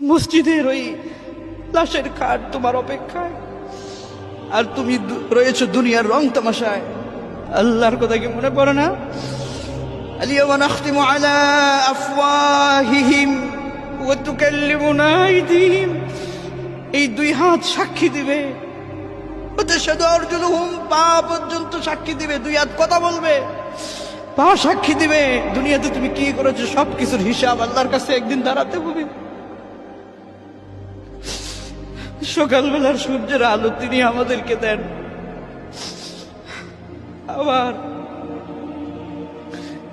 মসজিদের ওই লাশের খাট তোমার অপেক্ষায় আর তুমি দু- রয়েছো দুনিয়ার রং তামাশায় আল্লাহর কথা কি মনে পড়ে না اليوم نختم على أفواههم وتكلمنا أيديهم এই দুই হাত সাক্ষী দিবে ওদের অর্জুনহুম পা পর্যন্ত সাক্ষী দিবে দুই হাত কথা বলবে পা সাক্ষী দিবে দুনিয়াতে তুমি কি করেছো সব কিছুর হিসাব আল্লাহর কাছে একদিন দাঁড়াতে হবে সকালবেলার সূর্যের আলো তিনি আমাদেরকে দেন। আবার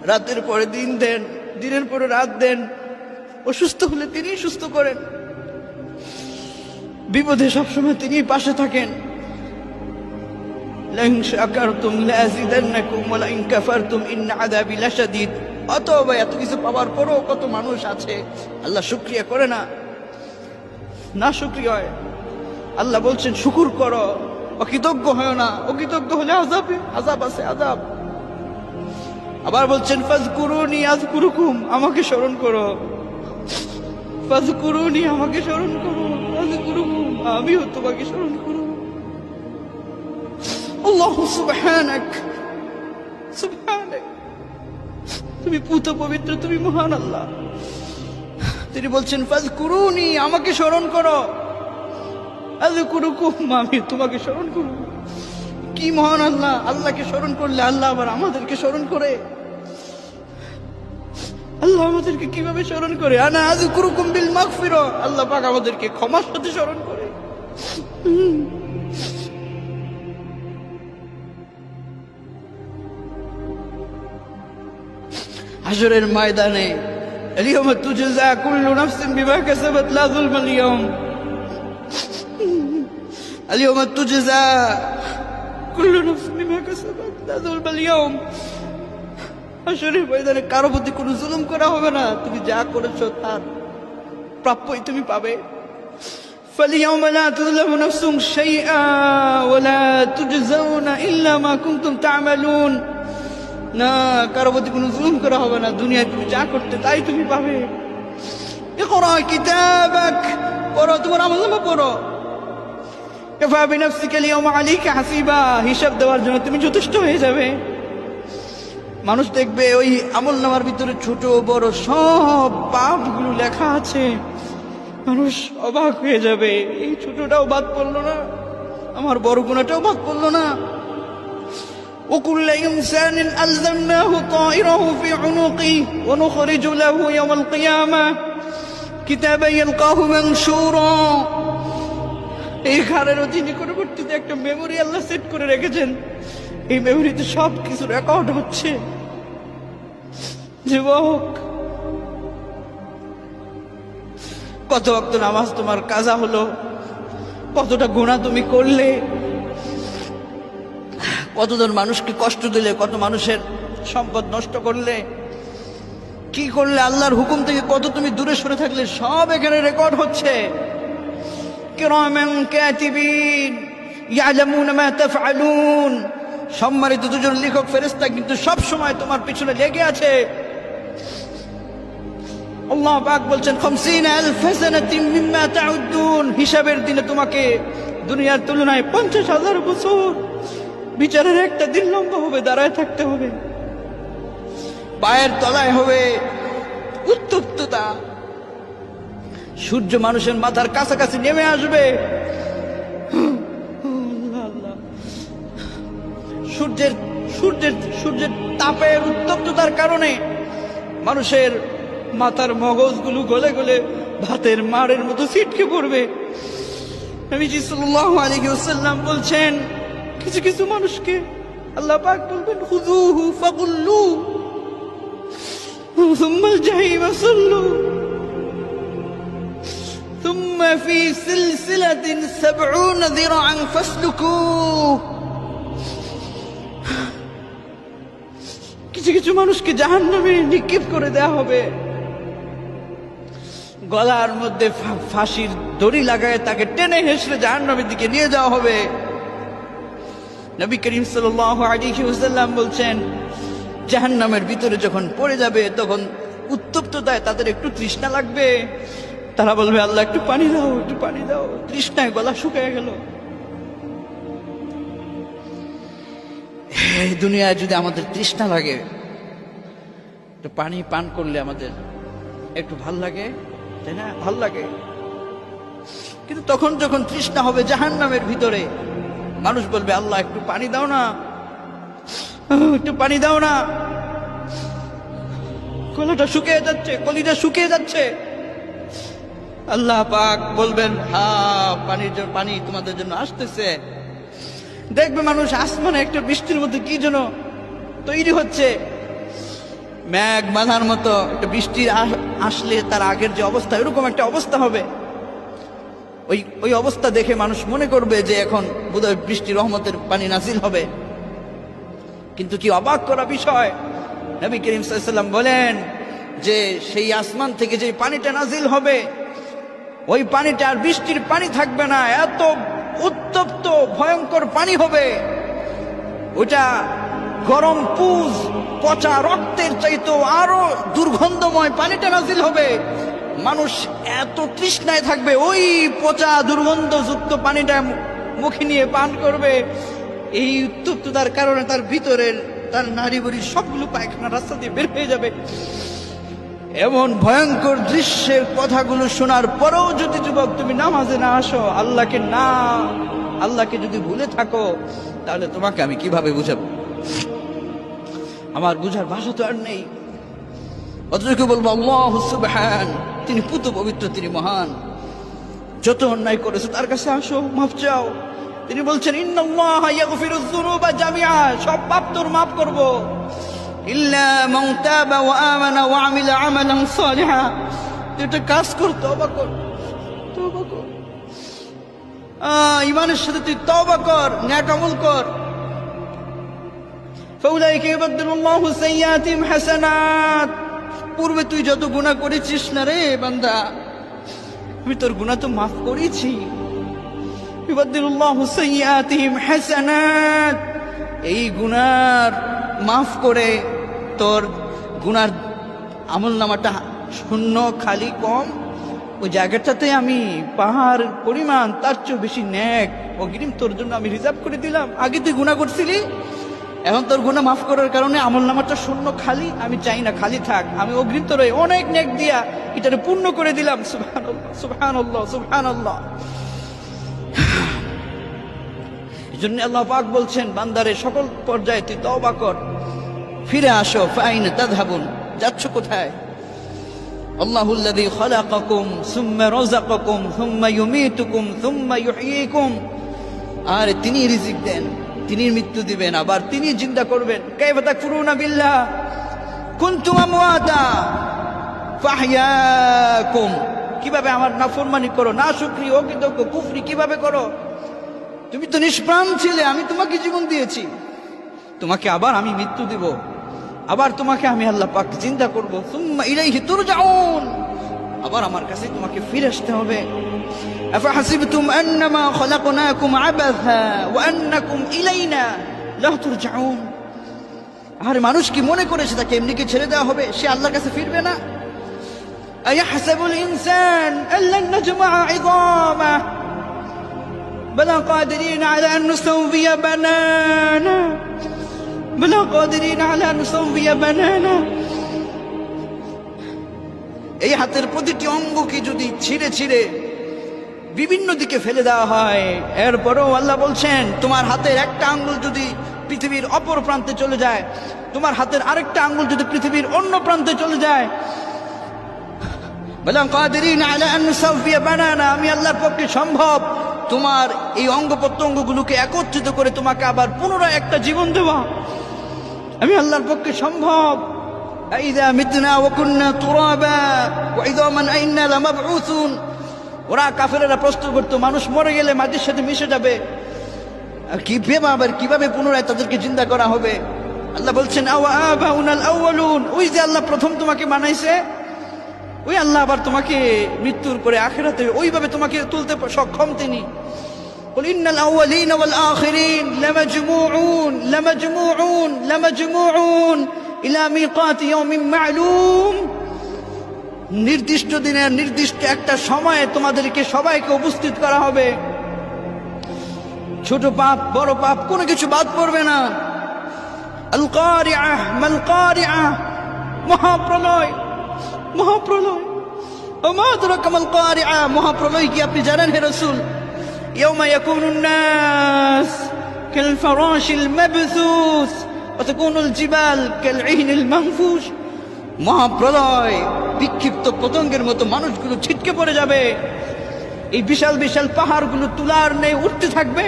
রাতের পরে দিন দেন, দিনের পরে রাত দেন। অসুস্থ হলে তিনি সুস্থ করেন। বিপদে সবসময় তিনি পাশে থাকেন। এত কিছু পাওয়ার কত মানুষ আছে। আল্লাহ শুক্রিয়া করে না। না শুক্রিয়া হয়। আল্লাহ বলছেন, শুকুর করো। অকৃতজ্ঞ হয় না। অকৃতজ্ঞ হলে আজাবে আজাব আছে আজাব আবার বলছেন ফাজকুরুনি আজকুরুকুম আমাকে স্মরণ করো। ফাজ ফাজকুরুনি আমাকে স্মরণ করো। আজকুরুকুম আমিও তোমাকে স্মরণ করো। আল্লাহ সুবহানাক সুবহানাক। তুমি পুত পবিত্র, তুমি মহান আল্লাহ। তিনি বলছেন ফাজকুরুনি আমাকে স্মরণ করো। আমি তোমাকে স্মরণ করব কি মহান আল্লাহ আল্লাহকে স্মরণ করলে আল্লাহ আবার আমাদেরকে স্মরণ করে আল্লাহ আমাদেরকে কিভাবে স্মরণ করে আনা আজ কুরুকুম বিল মাগফির আল্লাহ পাক আমাদেরকে ক্ষমার সাথে স্মরণ করে হাসরের ময়দানে اليوم تجزى كل نفس بما كسبت لا ظلم اليوم اليوم تجزى كل نفس بما كسبت لا ظلم اليوم আসলে ময়দানে কারো প্রতি কোনো জুলুম করা হবে না তুমি যা করেছো তার প্রাপ্যই তুমি পাবে فاليوم لا تظلم نفس شيئا ولا تجزون إلا ما كنتم تعملون না কারো প্রতি কোনো জুলুম করা হবে না দুনিয়ায় তুমি যা করতে তাই তুমি পাবে اقرأ كتابك পড়ো তোমার আমল নামা পড়ো হিসাব দেওয়ার জন্য তুমি যথেষ্ট হয়ে যাবে মানুষ দেখবে ওই আমল নামার ভিতরে ছোট বড় সব পাপগুলো লেখা আছে মানুষ অবাক হয়ে যাবে এই ছোটটাও বাদ পড়লো না আমার বড় গুণাটাও বাদ পড়লো না وكل إنسان ألزمناه طائره في عنقه ونخرج له يوم القيامة كتابا يلقاه منشورا এই ঘরের অধীনে পরবর্তীতে একটা মেমোরি আল্লাহ সেট করে রেখেছেন। এই মেমোরিতে সব কিছু রেকর্ড হচ্ছে। যুবক, কত অক্ত নামাজ তোমার কাজা হলো, কতটা গুণা তুমি করলে, কতজন মানুষকে কষ্ট দিলে, কত মানুষের সম্পদ নষ্ট করলে, কি করলে, আল্লাহর হুকুম থেকে কত তুমি দূরে সরে থাকলে, সব এখানে রেকর্ড হচ্ছে। কিরামান কাতিবিন, ইয়ালামুনা মা তাফআলুন। সম্মানিত দুজন লেখক, ফেরেশতা কিন্তু সব সময় তোমার পিছনে লেগে আছে। আল্লাহ পাক বলছেন হিসাবের দিনে তোমাকে দুনিয়ার তুলনায় পঞ্চাশ হাজার বছর বিচারের একটা দিন লম্বা হবে, দাঁড়ায় থাকতে হবে। পায়ের তলায় হবে উত্তপ্ততা। সূর্য মানুষের মাথার কাছাকাছি নেমে আসবে। সূর্যের সূর্যের সূর্যের তাপের উত্তপ্ততার কারণে মানুষের মাথার মগজগুলো গলে গলে ভাতের মারের মতো ছিটকে পড়বে। আলিকুসাল্লাম বলছেন, কিছু কিছু মানুষকে আল্লাহ পাক বলবেন হুজু হু ফাকুল্লু হুম্মাল জাহিমা ثم في سلسلة سبعون ذراعا فاسلكوه কিছু কিছু মানুষকে জাহান নামে নিক্ষেপ করে দেয়া হবে গলার মধ্যে ফা- ফাঁসির দড়ি লাগায় তাকে টেনে হেসড়ে জাহান নামের দিকে নিয়ে যাওয়া হবে নবী করিম সাল্লাল্লাহু আলাইহি ওয়াসাল্লাম বলছেন জাহান্নামের ভিতরে যখন পড়ে যাবে তখন উত্তপ্ততায় তাদের একটু তৃষ্ণা লাগবে তারা বলবে, আল্লাহ, একটু পানি দাও, একটু পানি দাও। তৃষ্ণায় গলা শুকিয়ে গেল। এই দুনিয়ায় যদি আমাদের তৃষ্ণা লাগে, একটু পানি পান করলে আমাদের একটু ভালো লাগে, তাই না? ভালো লাগে। কিন্তু তখন যখন তৃষ্ণা হবে জাহান নামের ভিতরে, মানুষ বলবে, আল্লাহ, একটু পানি দাও না, একটু পানি দাও না। গলাটা শুকিয়ে যাচ্ছে কলিটা শুকিয়ে যাচ্ছে। আল্লাহ পাক বলবেন, হা, পানির পানি তোমাদের জন্য আসতেছে। দেখবে মানুষ আসমানে একটা বৃষ্টির মধ্যে কি যেন তৈরি হচ্ছে। ম্যাগ বাঁধার মতো একটা বৃষ্টি আসলে তার আগের যে অবস্থা, এরকম একটা অবস্থা হবে। ওই ওই অবস্থা দেখে মানুষ মনে করবে যে এখন বোধহয় বৃষ্টি রহমতের পানি নাসিল হবে। কিন্তু কি অবাক করা বিষয়? নবী করিম সাল্লাম বলেন যে সেই আসমান থেকে যে পানিটা নাজিল হবে ওই পানিটা আর বৃষ্টির পানি থাকবে না, এত উত্তপ্ত, ভয়ঙ্কর পানি হবে। ওটা গরম পুজ, পচা রক্তের চাইতো আরও দুর্গন্ধময় পানিটা নাজিল হবে। মানুষ এত তৃষ্ণায় থাকবে, ওই পচা দুর্গন্ধযুক্ত পানিটা মুখে নিয়ে পান করবে। এই উত্তপ্ততার কারণে তার ভিতরের, তার নারী বুড়ি সবগুলো পায়খানা রাস্তা দিয়ে বের হয়ে যাবে। এমন ভয়ঙ্কর দৃশ্যের কথাগুলো শোনার পরেও যদি যুবক তুমি নামাজে না আসো, আল্লাহকে না, আল্লাহকে যদি ভুলে থাকো, তাহলে তোমাকে আমি কীভাবে বুঝাবো? আমার বুঝার ভাষা তো আর নেই। অতটুকু বলব, আল্লাহ সুবহান। তিনি পুত পবিত্র, তিনি মহান। যত অন্যায় করেছে, তার কাছে আসো, মাফ চাও। তিনি বলছেন, ইন্নাল্লাহ ইয়াগফিরুয যুনুবা জামিআ। সব পাপ তোর, মাফ করব। ইল্লা মান তাবা ওয়া আমানা ওয়া আমিলা আমালান সালিহা তুই একটা কাজ কর তওবা কর তওবা কর আহ, ইমানের সাথে তুই তওবা কর ন্যাক আমল কর فأولئك يبدل الله سيئاتهم حسنات পূর্বে তুই যত গুনাহ করেছিস না রে বান্দা আমি তোর গুনাহ তো মাফ করেছি ইবাদুল্লাহ সাইয়াতিহিম হাসানাত এই গুনার মাফ করে তোর গুনার আমল নামাটা শূন্য, খালি, কম। ওই জায়গাটাতে আমি পাহাড়, পরিমাণ, তার চেয়েও বেশি ন্যাক, অগ্রিম তোর জন্য আমি রিজার্ভ করে দিলাম। আগে তুই গুণা করছিলি, এখন তোর গুণা মাফ করার কারণে আমল নামাটা শূন্য, খালি। আমি চাই না, খালি থাক। আমি অগ্রিম তোর অনেক নেক দিয়া এটারে পূর্ণ করে দিলাম। সুবহান সুবহান এই জন্য আল্লাহ পাক বলছেন, বান্দারে, সকল পর্যায়ে তুই তওবা কর। ফিরে আসো, ফাইন যাচ্ছ কোথায়? আর তিনি রিজিক দেন তিনি মৃত্যু দিবেন, আবার তিনি জিন্দা করবেন। বিল্লাহ? কীভাবে আমার নাফরমানি করো? না শুকরি অকৃতজ্ঞ, কুফরি কীভাবে করো? তুমি তো নিষ্প্রাণ ছিলে, আমি তোমাকে জীবন দিয়েছি। তোমাকে আবার আমি মৃত্যু দিব। আবার তোমাকে আমি আল্লাহ পাক চিন্তা করব সুম্মা ইলাইহি তুরজাউন আবার আমার কাছে তোমাকে ফিরে আসতে হবে আফাহাসিবতুম আন্নামা খলাকনাকুম আবাথা ওয়া আন্নাকুম ইলাইনা লা তুরজাউন আর মানুষ কি মনে করেছে তাকে এমনি কি ছেড়ে দেওয়া হবে সে আল্লাহর কাছে ফিরবে না أيحسب الإنسان أن لن نجمع عظامه بلى قادرين على أن نسوي بنانا بلى قادرين على أن نسوي بنانا এই হাতের প্রতিটি অঙ্গকে যদি ছিঁড়ে ছিঁড়ে বিভিন্ন দিকে ফেলে দেওয়া হয় এরপরেও আল্লাহ বলছেন তোমার হাতের একটা আঙ্গুল যদি পৃথিবীর অপর প্রান্তে চলে যায় তোমার হাতের আরেকটা আঙ্গুল যদি পৃথিবীর অন্য প্রান্তে চলে যায় বললাম কাদেরিন আলা আন নুসাউফিয়া বানানা আমি আল্লাহর পক্ষে সম্ভব তোমার এই অঙ্গ প্রত্যঙ্গগুলোকে একত্রিত করে তোমাকে আবার পুনরায় একটা জীবন দেওয়া আমি আল্লাহর পক্ষে সম্ভব। ওরা কাফেরেরা প্রশ্ন করতো, মানুষ মরে গেলে মাটির সাথে মিশে যাবে। আর কীভাবে আবার, কীভাবে পুনরায় তাদেরকে চিন্তা করা হবে? আল্লাহ বলছেন ওই যে আল্লাহ প্রথম তোমাকে বানাইছে, ওই আল্লাহ আবার তোমাকে মৃত্যুর পরে আখেরাতে ওইভাবে তোমাকে তুলতে সক্ষম তিনি। قل إن الأولين والآخرين لمجموعون لمجموعون لمجموعون إلى ميقات يوم معلوم নির্দিষ্ট দিনে নির্দিষ্ট একটা সময়ে তোমাদেরকে সবাইকে উপস্থিত করা হবে ছোট পাপ বড় পাপ কোনো কিছু বাদ পড়বে না আল কারিআহ মাল কারিআহ মহাপ্রলয় মহাপ্রলয় ওমা আদরাকা মাল কারিআহ মহাপ্রলয় কি আপনি জানেন হে রাসূল ইয়াউমা ইয়াকুনুন নাস كالفراش المبثوث وتكون الجبال كالعهن المنفوش মহাপ্রলয় বিক্ষিপ্ত পতঙ্গের মতো মানুষগুলো ছিটকে পড়ে যাবে এই বিশাল বিশাল পাহাড়গুলো তুলার নেই উঠতে থাকবে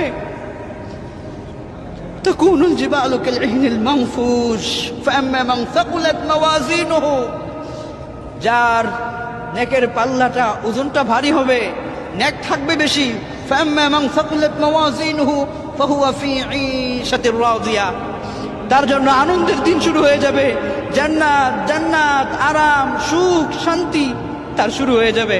تكون الجبال كالعهن المنفوش فأما من ثقلت موازينه যার নেকের পাল্লাটা ওজনটা ভারী হবে নেক থাকবে বেশি فأما من ثقلت موازينه فهو في عيشة راضية তার জন্য আনন্দের দিন শুরু হয়ে যাবে জান্নাত জান্নাত আরাম সুখ শান্তি তার শুরু হয়ে যাবে